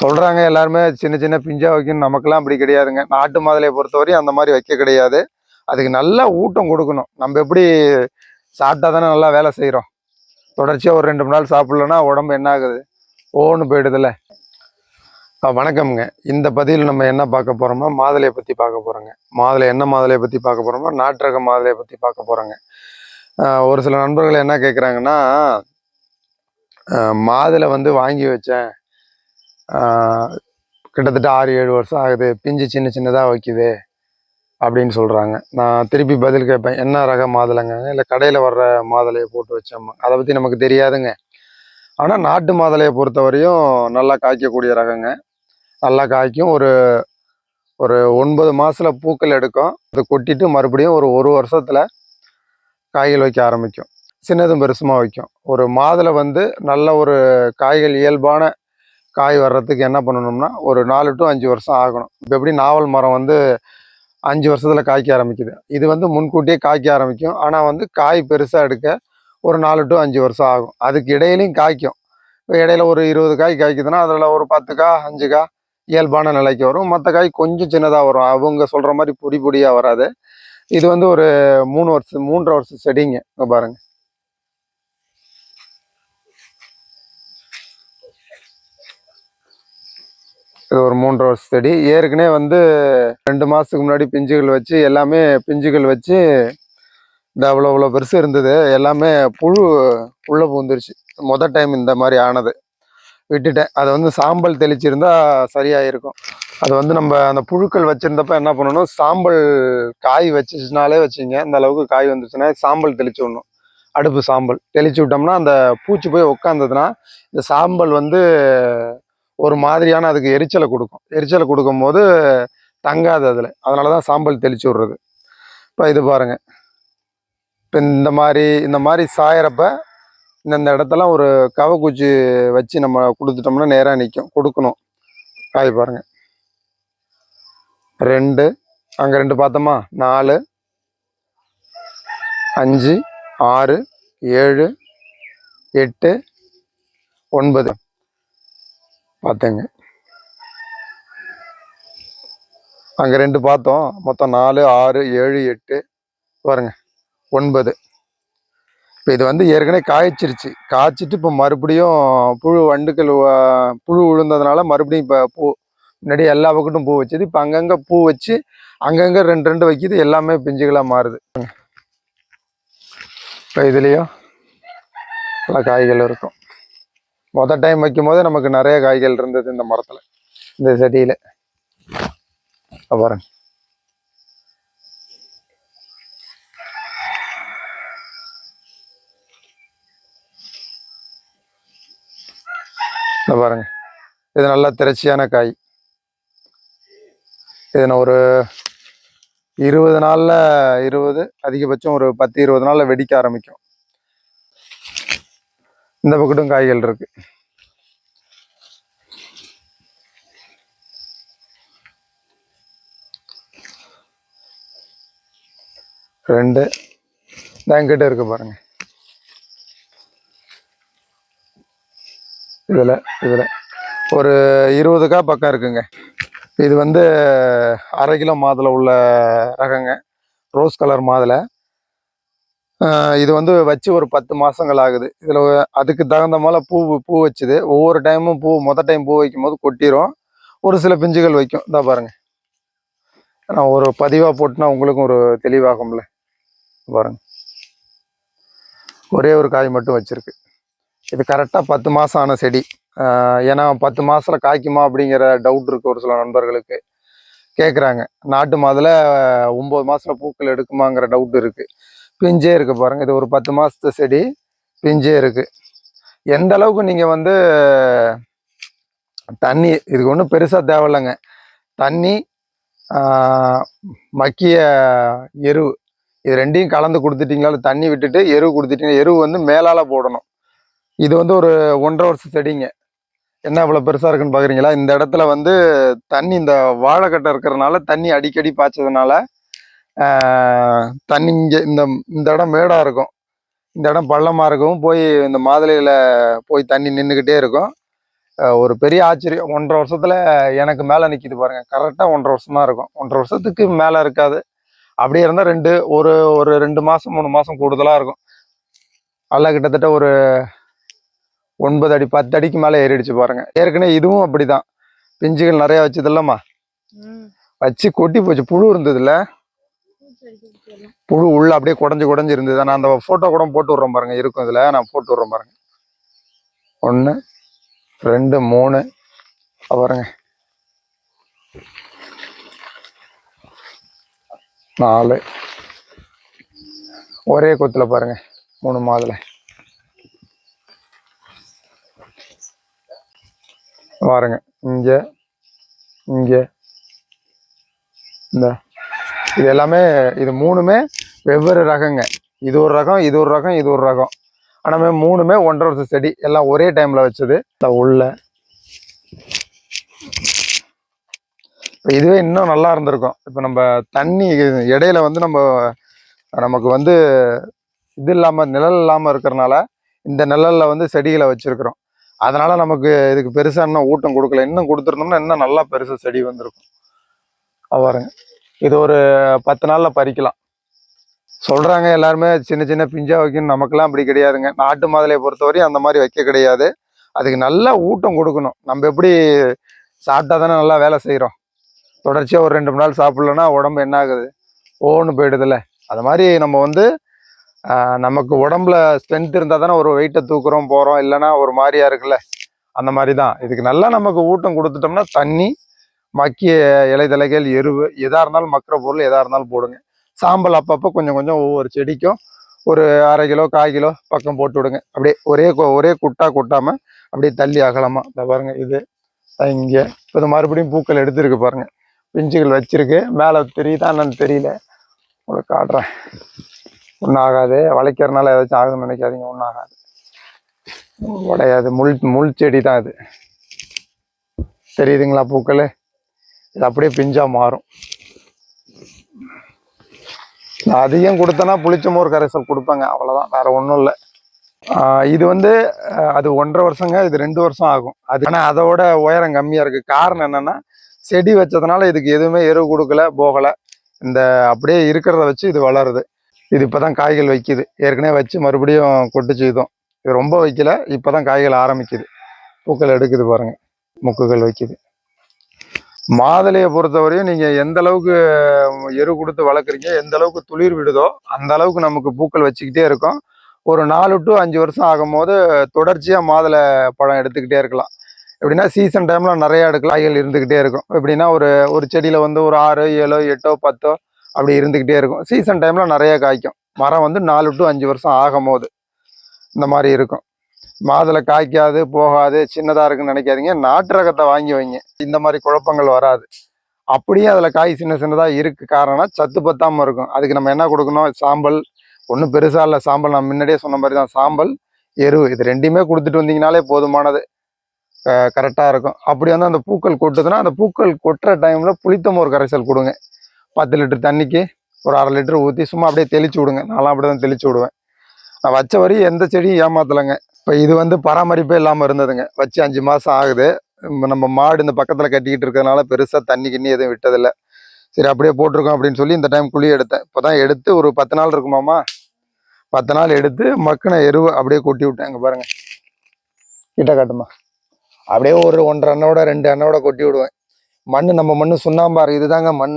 சொல்கிறாங்க எல்லாருமே சின்ன சின்ன பிஞ்சா வைக்கணும் நமக்கெல்லாம் அப்படி கிடையாதுங்க. நாட்டு மாதுளையை பொறுத்தவரையும் அந்த மாதிரி வைக்க கிடையாது. அதுக்கு நல்லா ஊட்டம் கொடுக்கணும். நம்ம எப்படி சாப்பிட்டா தானே நல்லா வேலை செய்கிறோம் தொடர்ச்சியாக ஒரு ரெண்டு மூணு நாள் சாப்பிட்லன்னா உடம்பு என்ன ஆகுது? ஓன்னு போயிடுதுல்ல. வணக்கம்ங்க. இந்த பதிவில் நம்ம என்ன பார்க்க போகிறோமோ மாதுளையை பற்றி பார்க்க போகிறோங்க மாதுளை என்ன மாதுளையை பற்றி பார்க்க போகிறோமோ நாட்டு ரக மாதுளையை பற்றி பார்க்க போகிறோங்க ஒரு சில நண்பர்கள் என்ன கேட்குறாங்கன்னா மாதுளை வந்து வாங்கி வச்சேன். கிட்டத்தட்ட ஆறு ஏழு வருஷம் ஆகுது. பிஞ்சு சின்ன சின்னதாக வைக்குது அப்படின்னு சொல்கிறாங்க நான் திருப்பி பதில் கேட்பேன். என்ன ரக மாதுளைங்க? இல்லை கடையில் வர்ற மாதுளையை போட்டு வச்சோம்மா அதை பற்றி நமக்கு தெரியாதுங்க. ஆனால் நாட்டு மாதுளையை பொறுத்தவரையும் நல்லா காய்க்கக்கூடிய ரகங்க. நல்லா காய்க்கும். ஒரு ஒரு ஒன்பது மாதத்தில் பூக்கள் எடுக்கும். அதை கொட்டிட்டு மறுபடியும் ஒரு ஒரு வருஷத்தில் காய்கள் வைக்க ஆரம்பிக்கும். சின்னதும் பெருசுமா வைக்கும். ஒரு மாதுளை வந்து நல்ல ஒரு காய்கள் இயல்பான காய் வர்றதுக்கு என்ன பண்ணணும்னா ஒரு நாலு டு அஞ்சு வருஷம் ஆகணும். இப்போ எப்படி நாவல் மரம் வந்து அஞ்சு வருஷத்தில் காய்க்க ஆரம்பிக்குது? இது வந்து முன்கூட்டியே காய்க்க ஆரம்பிக்கும். ஆனால் வந்து காய் பெருசாக எடுக்க ஒரு நாலு டு அஞ்சு வருஷம் ஆகும். அதுக்கு இடையிலையும் காய்க்கும். இப்போ இடையில ஒரு இருபது காய் காய்க்குதுன்னா அதில் ஒரு பத்து காய் அஞ்சு காய் இயல்பான நிலைக்கு வரும். மற்ற காய் கொஞ்சம் சின்னதாக வரும். அவங்க சொல்கிற மாதிரி பொடி பொடியாக வராது. இது வந்து ஒரு மூணு வருஷம் மூன்றரை வருஷம் செடிங்க. பாருங்கள் இது ஒரு மூன்று வருஷம் செடி. ஏற்கனவே வந்து ரெண்டு மாதத்துக்கு முன்னாடி பிஞ்சுகள் வச்சு எல்லாமே பிஞ்சுகள் வச்சு இந்த அவ்வளோ அவ்வளோ பெருசு இருந்தது. எல்லாமே புழு உள்ளே பூந்துருச்சு. மொதல் டைம் இந்த மாதிரி ஆனது. விட்டுட்டேன். அதை வந்து சாம்பல் தெளிச்சிருந்தா சரியாயிருக்கும். அது வந்து நம்ம அந்த புழுக்கள் வச்சுருந்தப்ப என்ன பண்ணணும்? சாம்பல் காய் வச்சுச்சுனாலே வச்சுங்க. இந்த அளவுக்கு காய் வந்துச்சுன்னா சாம்பல் தெளிச்சு விடணும். அடுப்பு சாம்பல். தெளிச்சு விட்டோம்னா அந்த பூச்சி போய் உட்காந்ததுன்னா இந்த சாம்பல் வந்து ஒரு மாதிரியான அதுக்கு எரிச்சலை கொடுக்கும். எரிச்சலை கொடுக்கும்போது தங்காது அதில். அதனால தான் சாம்பல் தெளிச்சு விட்றது. இப்போ இது பாருங்க. இப்போ இந்த மாதிரி இந்த மாதிரி சாயறப்ப இந்தந்த இடத்தெல்லாம் ஒரு கவக்குச்சி வச்சு நம்ம கொடுத்துட்டோம்னா நேராக நிற்கும் கொடுக்கணும். காய் பாருங்க. ரெண்டு. அங்கே ரெண்டு பார்த்தோமா? நாலு. அஞ்சு. ஆறு. ஏழு. எட்டு. ஒன்பது. பார்த்தேங்க அங்கே ரெண்டு பார்த்தோம். மொத்தம் நாலு ஆறு ஏழு எட்டு பாருங்க ஒன்பது. இப்போ இது வந்து ஏற்கனவே காய்ச்சிருச்சு. காய்ச்சிட்டு இப்போ மறுபடியும் புழு வண்டுக்கள் புழு விழுந்ததுனால மறுபடியும் இப்போ பூ முன்னாடி எல்லா பக்கட்டும் பூ வச்சது. இப்போ அங்கங்கே பூ வச்சு அங்கங்கே ரெண்டு ரெண்டு வைக்கிது. எல்லாமே பிஞ்சுகளாக மாறுது. இப்போ இதுலேயும் நல்லா காய்கள் இருக்கும். மொதல் டைம் வைக்கும் போது நமக்கு நிறைய காய்கள் இருந்தது இந்த மரத்தில் இந்த செடியில். பாருங்க. இந்த பாருங்க. இது நல்லா திரட்சியான காய். இது நான் ஒரு இருபது நாளில் இருபது அதிகபட்சம் ஒரு பத்து இருபது நாளில் வெடிக்க ஆரம்பிக்கும். இந்த பக்கட்டும் காய்கள் இருக்கு. ரெண்டு. என்கிட்ட இருக்கு பாருங்க. இதில் இதில். ஒரு இருபது கா பக்கம் இருக்குங்க. இது வந்து அரை கிலோ மாதுளை உள்ள ரகங்க. ரோஸ் கலர் மாதுளை. இது வந்து வச்சு ஒரு பத்து மாதங்கள் ஆகுது. இதில் அதுக்கு தகுந்த மாதிரி பூ பூ வச்சுது. ஒவ்வொரு டைமும் பூ மொதல் டைம் பூ வைக்கும் போது கொட்டிரும். ஒரு சில பிஞ்சுகள் வைக்கும். இதா பாருங்க. நான் ஒரு பதிவாக போட்டுனா உங்களுக்கும் ஒரு தெளிவாகும்ல. பாருங்க. ஒரே ஒரு காய் மட்டும் வச்சுருக்கு. இது கரெக்டாக பத்து மாதம் ஆன செடி. ஏன்னா பத்து மாதத்தில் காய்க்குமா அப்படிங்கிற டவுட் இருக்குது ஒரு சில நண்பர்களுக்கு. கேட்குறாங்க நாட்டு மாதுளை ஒம்பது மாதத்தில் பூக்கள் எடுக்குமாங்கிற டவுட் இருக்குது பிஞ்சே இருக்குது பாருங்கள் இது ஒரு பத்து மாதத்து செடி பிஞ்சே இருக்குது எந்த அளவுக்கு நீங்கள் வந்து தண்ணி இதுக்கு ஒன்றும் பெருசாக தேவையில்லைங்க. தண்ணி மக்கிய எரு இது ரெண்டையும் கலந்து கொடுத்துட்டிங்களா? தண்ணி விட்டுட்டு எரு கொடுத்துட்டீங்க எரு வந்து மேலால் போடணும். இது வந்து ஒரு ஒன்றரை வருஷம் செடிங்க. என்ன இவ்வளோ பெருசாக இருக்குன்னு பார்க்குறீங்களா இந்த இடத்துல வந்து தண்ணி இந்த வாழைக்கட்டை இருக்கிறனால தண்ணி அடிக்கடி பாய்ச்சதுனால தண்ணி இங்கே இந்த இந்த இடம் மேடாக இருக்கும். இந்த இடம் பள்ளமாக இருக்கும். போய் இந்த மாதுளையில் போய் தண்ணி நின்றுக்கிட்டே இருக்கும். ஒரு பெரிய ஆச்சரியம். ஒன்றரை வருஷத்துல எனக்கு மேல நிக்குது பாருங்க. கரெக்டா ஒன்றரை வருஷம் தான் இருக்கும். ஒன்றரை வருஷத்துக்கு மேல இருக்காது. அப்படியே இருந்தா ரெண்டு ஒரு ஒரு ரெண்டு மாசம் மூணு மாசம் கூடுதலா இருக்கும். நல்லா கிட்டத்தட்ட ஒரு ஒன்பது அடி பத்து அடிக்கு மேல ஏறிடுச்சு பாருங்க. ஏற்கனவே இதுவும் அப்படிதான். பிஞ்சுகள் நிறைய வச்சது இல்லம்மா. வச்சு கொட்டி போச்சு. புழு இருந்ததுல புழு உள்ள அப்படியே குடஞ்சு குடஞ்சு இருந்தது. நான் அந்த ஃபோட்டோ கூட போட்டு விட்றேன் பாருங்க. இருக்கும் இதில். நான் போட்டு விட்றேன் பாருங்க. ஒன்று ரெண்டு மூணு. பாருங்க. நாலு. ஒரே கொத்தில் பாருங்க. மூணு மாதுளை. பாருங்க. இங்கே இங்கே இந்த. இது எல்லாமே இது மூணுமே வெவ்வேறு ரகங்க. இது ஒரு ரகம் இது ஒரு ரகம் இது ஒரு ரகம். ஆனால் மூணுமே ஒன்றரை வருஷம் செடி. எல்லாம் ஒரே டைமில் வச்சது. இந்த உள்ள. இப்போ இதுவே இன்னும் நல்லா இருந்திருக்கும். இப்போ நம்ம தண்ணி இடையில வந்து நம்ம நமக்கு வந்து இது இல்லாமல் நிழல் இல்லாமல் இருக்கிறனால இந்த நிழலில் வந்து செடிகளை வச்சுருக்குறோம். அதனால் நமக்கு இதுக்கு பெருசாக இன்னும் ஊட்டம் கொடுக்கல. இன்னும் கொடுத்துருந்தோம்னா இன்னும் நல்லா பெருசாக செடி வந்திருக்கும். அது பாருங்க. இது ஒரு பத்து நாளில் பறிக்கலாம். சொல்கிறாங்க எல்லாருமே சின்ன சின்ன பிஞ்சாக வைக்கணும். நமக்கெல்லாம் அப்படி கிடையாதுங்க. நாட்டு மாதுளையை பொறுத்தவரையும் அந்த மாதிரி வைக்க கிடையாது. அதுக்கு நல்லா ஊட்டம் கொடுக்கணும். நம்ம எப்படி சாப்பிட்டா தானே நல்லா வேலை செய்கிறோம் தொடர்ச்சியாக ஒரு ரெண்டு மூணு நாள் சாப்பிட்லன்னா உடம்பு என்ன ஆகுது? ஓன்னு போயிடுதுல்ல. அது மாதிரி நம்ம வந்து நமக்கு உடம்புல ஸ்ட்ரென்த் இருந்தால் தானே ஒரு வெயிட்டை தூக்குறோம் போகிறோம் இல்லைன்னா ஒரு மாதிரியா இருக்குல்ல. அந்த மாதிரி தான் இதுக்கு நல்லா நமக்கு ஊட்டம் கொடுத்துட்டோம்னா தண்ணி மக்கிய இலைதலைகள் எருவு எதாக இருந்தாலும் மக்கிற பொருள் எதாக இருந்தாலும் போடுங்க. சாம்பல் அப்பப்போ கொஞ்சம் கொஞ்சம் ஒவ்வொரு செடிக்கும் ஒரு அரை கிலோ கால் கிலோ பக்கம் போட்டு விடுங்க. அப்படியே ஒரே ஒரே குட்டா கொட்டாமல் அப்படியே தள்ளி அகலமாக இந்த பாருங்கள் இது இங்கே. இப்போ இது மறுபடியும் பூக்கள் எடுத்துருக்கு பாருங்கள் பிஞ்சுகள் வச்சிருக்கு. மேலே தெரியுதா என்னன்னு தெரியல. உங்களுக்கு காட்டுறேன். ஒன்றும் ஆகாது. வளைக்கிறனால ஏதாச்சும் ஆகுதுன்னு நினைக்காதீங்க. ஒன்றும் ஆகாது. உடையாது. முள் முள் செடி தான் இது. தெரியுதுங்களா பூக்கள்? இது அப்படியே பிஞ்சா மாறும். நான் அதிகம் கொடுத்தேன்னா புளிச்ச மோர் கரைசல் கொடுப்பேங்க அவ்வளோதான் வேற ஒன்றும் இல்லை. இது வந்து அது ஒன்றரை வருஷங்க இது ரெண்டு வருஷம் ஆகும். அது ஆனால் அதோட உயரம் கம்மியாக இருக்கு. காரணம் என்னன்னா செடி வச்சதுனால இதுக்கு எதுவுமே எருவு கொடுக்கல போகலை. இந்த அப்படியே இருக்கிறத வச்சு இது வளருது. இது இப்போதான் காய்கள் வைக்குது. ஏற்கனவே வச்சு மறுபடியும் கொட்டுச்சு இதுவும் இது ரொம்ப வைக்கல இப்போதான் காய்கள் ஆரம்பிக்குது. பூக்கள் எடுக்குது பாருங்க முக்குகள் வைக்குது. மாதுளையை பொறுத்தவரையும் நீங்கள் எந்த அளவுக்கு எரு கொடுத்து வளர்க்குறீங்க எந்த அளவுக்கு துளிர் விடுதோ அந்த அளவுக்கு நமக்கு பூக்கள் வச்சுக்கிட்டே இருக்கும். ஒரு நாலு டு அஞ்சு வருஷம் ஆகும்போது தொடர்ச்சியாக மாதுளை பழம் எடுத்துக்கிட்டே இருக்கலாம். எப்படின்னா சீசன் டைமில் நிறையா எடுக்கலாம். காய்கள் இருந்துக்கிட்டே இருக்கும். எப்படின்னா ஒரு ஒரு செடியில் வந்து ஒரு ஆறு ஏழோ எட்டோ பத்தோ அப்படி இருந்துக்கிட்டே இருக்கும். சீசன் டைமில் நிறைய காய்க்கும். மரம் வந்து நாலு டு அஞ்சு வருஷம் ஆகும் போது இந்த மாதிரி இருக்கும். மாதுளை காய்க்காது போகாது சின்னதா இருக்குன்னு நினைக்காதீங்க. நாட்டு ரகத்தை வாங்கி வைங்க. இந்த மாதிரி குழப்பங்கள் வராது. அப்படியே அதுல காய் சின்ன சின்னதா இருக்கு. காரணம் சத்து பத்தாம இருக்கும். அதுக்கு நம்ம என்ன கொடுக்கணும்? சாம்பல். ஒன்றும் பெருசா இல்லை. சாம்பல் நான் முன்னாடியே சொன்ன மாதிரி தான். சாம்பல் எருவு இது ரெண்டையுமே கொடுத்துட்டு வந்தீங்கனாலே போதுமானது. கரெக்டாக இருக்கும். அப்படி வந்து அந்த பூக்கள் கொட்டுதுன்னா அந்த பூக்கள் கொட்டுற டைமில் புளித்த ஒரு கரைசல் கொடுங்க. பத்து லிட்டர் தண்ணிக்கு ஒரு அரை லிட்டர் ஊற்றி சும்மா அப்படியே தெளிச்சு விடுங்க. நான்லாம் அப்படி தான் தெளிச்சு விடுவேன். நான் வச்ச வரையும் எந்த செடியும் ஏமாத்தலைங்க. இப்போ இது வந்து பராமரிப்பே இல்லாமல் இருந்ததுங்க. வச்சு அஞ்சு மாதம் ஆகுது. நம்ம- மாடு இந்த பக்கத்தில் கட்டிக்கிட்டு இருக்கிறதுனால பெருசாக தண்ணி கிண்ணி எதுவும் விட்டதில்லை. சரி அப்படியே போட்டிருக்கோம் அப்படின்னு சொல்லி இந்த டைம் குழி எடுத்தேன். இப்போ தான் எடுத்து ஒரு பத்து நாள் இருக்குமாமா பத்து நாள் எடுத்து மக்கின எருவு அப்படியே கொட்டி விட்டேன். இங்க பாருங்க. கிட்ட காட்டுமா. அப்படியே ஒரு ஒன்றரை அண்ணோட ரெண்டு அண்ணோட கொட்டி விடுவேன். மண் நம்ம மண் சுண்ணாம்பார் இதுதாங்க மண்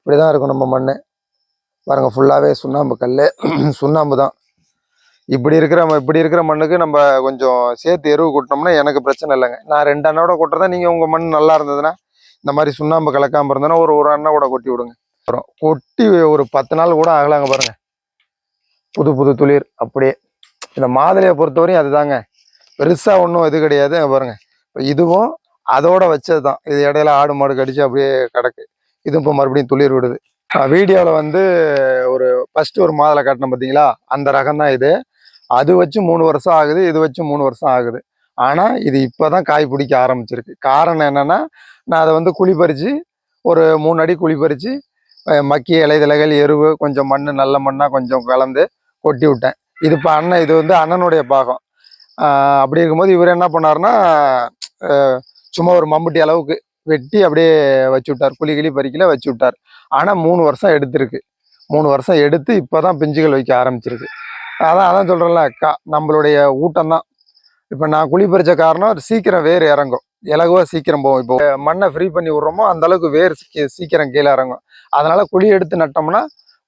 இப்படி தான் இருக்கும் நம்ம மண் பாருங்க ஃபுல்லாகவே சுண்ணாம்பு கல் சுண்ணாம்பு தான் இப்படி இருக்கிற ம- இப்படி இருக்கிற மண்ணுக்கு நம்ம கொஞ்சம் சேர்த்து எருவு கொட்டினோம்னா எனக்கு பிரச்சனை இல்லைங்க. நான் ரெண்டு அண்ணோட கொட்டுறதா நீங்கள் உங்கள் மண் நல்லா இருந்ததுன்னா இந்த மாதிரி சுண்ணாம்பு கலக்காமல் இருந்ததுன்னா ஒரு ஒரு அண்ணா கூட கொட்டி விடுங்க. அப்புறம் கொட்டி ஒரு பத்து நாள் கூட ஆகலாங்க பாருங்கள் புது புது துளிர் அப்படியே. இந்த மாதுளையை பொறுத்தவரையும் அதுதாங்க. பெருசாக ஒன்றும் இது கிடையாது பாருங்கள் இப்போ இதுவும் அதோட வச்சது தான் இது இடையில ஆடு மாடு கடிச்சு அப்படியே கிடக்கு. இது இப்போ மறுபடியும் துளிர் விடுது. வீடியோவில் வந்து ஒரு ஃபஸ்ட்டு ஒரு மாதுளை காட்டினோம் பார்த்தீங்களா அந்த ரகம் தான் இது. அது வச்சு மூணு வருஷம் ஆகுது இது வச்சு மூணு வருஷம் ஆகுது. ஆனால் இது இப்போ தான் காய் பிடிக்க ஆரம்பிச்சிருக்கு. காரணம் என்னன்னா நான் அதை வந்து குழி பறித்து ஒரு மூணு அடி குழி பறித்து மக்கிய இலைதலைகள் எருவு கொஞ்சம் மண் நல்ல மண்ணாக கொஞ்சம் கலந்து கொட்டி விட்டேன். இது இப்போ அண்ணன் இது வந்து அண்ணனுடைய பாகம். அப்படி இருக்கும்போது இவர் என்ன பண்ணாருன்னா சும்மா ஒரு மம்முட்டி அளவுக்கு வெட்டி அப்படியே வச்சு விட்டார். குழி கிளி பறிக்கல வச்சு விட்டார். ஆனால் மூணு வருஷம் எடுத்திருக்கு. மூணு வருஷம் எடுத்து இப்போதான் பிஞ்சுகள் வைக்க ஆரம்பிச்சிருக்கு. அதான் அதான் சொல்கிறேன்ல கா நம்மளுடைய ஊட்டம் தான் இப்போ நான் குழி பறித்த காரணம் சீக்கிரம் வேர் இறங்கும். இலகுவாக சீக்கிரம் போகும். இப்போ மண்ணை ஃப்ரீ பண்ணி விட்றோமோ அந்தளவுக்கு வேர் சீக்கிரம் கீழே இறங்கும். அதனால் குழி எடுத்து நட்டோம்னா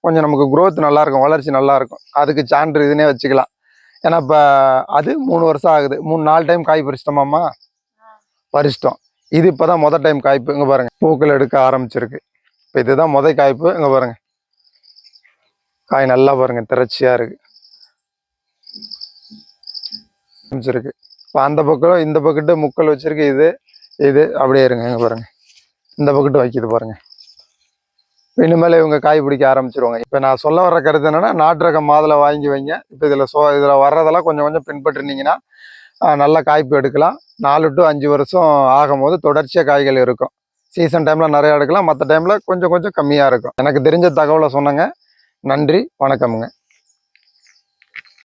கொஞ்சம் நமக்கு குரோத் நல்லாயிருக்கும் வளர்ச்சி நல்லாயிருக்கும். அதுக்கு சான்று இதுனே வச்சுக்கலாம். ஏன்னா இப்போ அது மூணு வருஷம் ஆகுது. மூணு நாலு டைம் காய் பறிச்சிட்டோமாம்மா? பறிச்சிட்டோம். இது இப்போ தான் முத டைம் காய்ப்பு. இங்கே பாருங்கள் பூக்கள் எடுக்க ஆரம்பிச்சிருக்கு. இப்போ இதுதான் முத காய்ப்பு. இங்கே பாருங்கள் காய் நல்லா பாருங்கள் திரட்சியா இருக்குது ஆரம்பிச்சிருக்கு. இப்போ அந்த பக்கம் இந்த பக்கெட்டு முக்கல் வச்சிருக்கு இது இது அப்படியே இருங்க இங்கே பாருங்க. இந்த பக்கெட்டு வைக்கிது பாருங்க. இனிமேல் இவங்க காய் பிடிக்க ஆரம்பிச்சிருவாங்க. இப்போ நான் சொல்ல வர கருத்து என்னன்னா நாட்டு ரகம் மாதுளை வாங்கி வைங்க. இப்போ இதில் சோ இதில் வர்றதெல்லாம் கொஞ்சம் கொஞ்சம் பின்பற்றினீங்கன்னா நல்லா நல்ல காய்ப்பு எடுக்கலாம். நாலு டு அஞ்சு வருஷம் ஆகும்போது தொடர்ச்சியாக காய்கள் இருக்கும். சீசன் டைமில் நிறையா எடுக்கலாம். மற்ற டைமில் கொஞ்சம் கொஞ்சம் கம்மியாக இருக்கும். எனக்கு தெரிஞ்ச தகவலை சொன்னங்க. நன்றி வணக்கமுங்க.